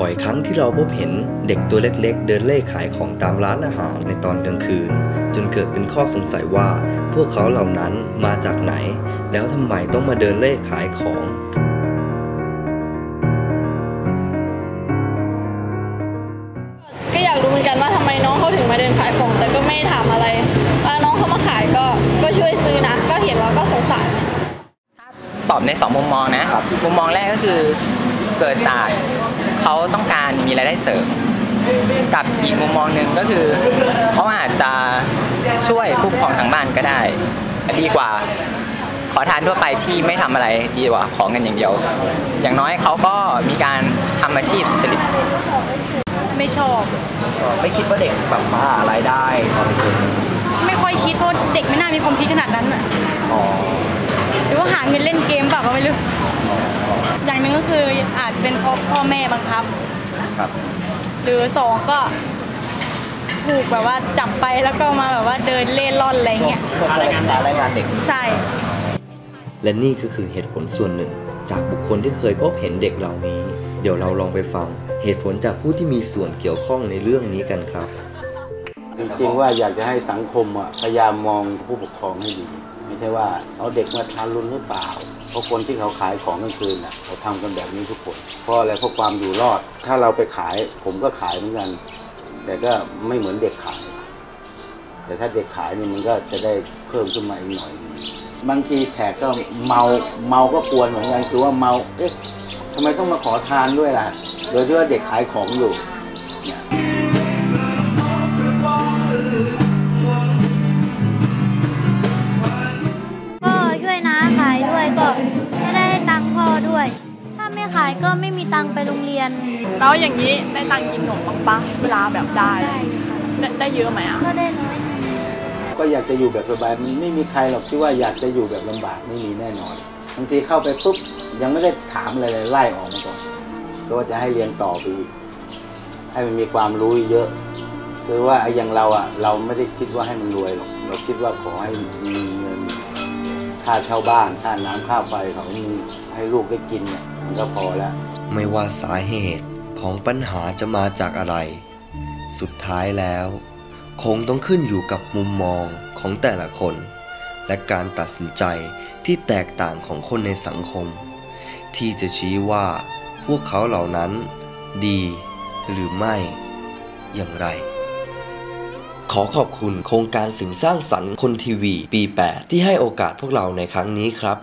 บ่อยครั้งที่เราพบเห็นเด็กตัวเล็กๆ เดินเล่ขายของตามร้านอาหารในตอนกลางคืน จนเกิดเป็นข้อสงสัยว่า พวกเขาเหล่านั้นมาจากไหน แล้วทำไมต้องมาเดินเล่ขายของก็อยากรู้เหมือนกันว่าทำไมน้องเขาถึงมาเดินขายของแต่ก็ไม่ถามอะไรว่าน้องเขามาขายก็ก็ช่วยซื้อนะ ก็เห็นแล้วก็สงสารตอบในสองมุมมองนะ มุมมองแรกก็คือเกิดจากเขาต้องการมีรายได้เสริม กับอีกมุมมองหนึ่งก็คือเขาอาจจะช่วยผู้ปกครองทางบ้านก็ได้ ดีกว่า ขอทานทั่วไปที่ไม่ทำอะไรดีกว่าขอเงินอย่างเดียว อย่างน้อยเขาก็มีการทำอาชีพสุจริตไม่ชอบ ไม่คิดว่าเด็กแบบบ้ารายได้ตอนคืนไม่ค่อยคิดเพราะเด็กไม่น่ามีความคิดขนาดนั้นอะ หรือว่าหาเงินเล่นเกมเปล่าก็ไม่รู้ อย่างหนึ่งก็คืออาจจะเป็นเพราะพ่อแม่บังคับ ครับ หรือสองก็ถูกแบบว่าจับไปแล้วก็มาแบบว่าเดินเล่ร่อนอะไรเงี้ยรายงานรายงานเด็ก ใช่ และนี่ก็คือเหตุผลส่วนหนึ่ง จากบุคคลที่เคยพบเห็นเด็กเหล่านี้ เดี๋ยวเราลองไปฟัง เหตุผลจากผู้ที่มีส่วนเกี่ยวข้องในเรื่องนี้กันครับ จริงๆว่าอยากจะให้สังคมอะพยายามมองผู้ปกครองให้ดีไม่ ใช่ว่าเอาเด็กมาทารุณหรือเปล่า เพราะคนที่เขาขายของกลางคืนอะเขาทำกันแบบนี้ทุกคนเพราะอะไรเพราะความอยู่รอด ถ้าเราไปขายผมก็ขายเหมือนกัน แต่ก็ไม่เหมือนเด็กขาย แต่ถ้าเด็กขายนี่มันก็จะได้เพิ่มขึ้นมาอีกหน่อย บางทีแขกก็เมาเมาก็กวนเหมือนกันคือว่าเมาเอ๊ะทำไมต้องมาขอทานด้วยล่ะ โดยที่ว่าเด็กขายของอยู่าไม่ขายก็ไม่มีตังค์ไปโรงเรียน แล้วอย่างนี้ได้ตังค์กินขนมบ้างปะเวลาแบบได้ได้ค่ะได้ได้เยอะไหมอะก็ได้น้อยก็อยากจะอยู่แบบสบายมันไม่มีใครหรอกที่ว่าอยากจะอยู่แบบลำบากไม่มีแน่นอนบางทีเข้าไปปุ๊บยังไม่ได้ถามอะไรเลยไล่ออกมาก่อนก็ว่าจะให้เรียนต่อไปอีกให้มันมีความรู้เยอะคือว่าไอ้อย่างเราอะ เราไม่ได้คิดว่าให้มันรวยหรอกเราคิดว่าขอให้มีเงินค่าเช่าบ้านค่าน้ำค่าไฟเขามีให้ลูกได้กินเนี่ยมัน ก็พอแล้ว ไม่ว่าสาเหตุของปัญหาจะมาจากอะไร สุดท้ายแล้ว คงต้องขึ้นอยู่กับมุมมองของแต่ละคน และการตัดสินใจที่แตกต่างของคนในสังคม ที่จะชี้ว่าพวกเขาเหล่านั้น ดีหรือไม่ อย่างไรขอขอบคุณโครงการสิ่งสร้างสรรค์คนทีวี ปี 8 ที่ให้โอกาสพวกเราในครั้งนี้ครับ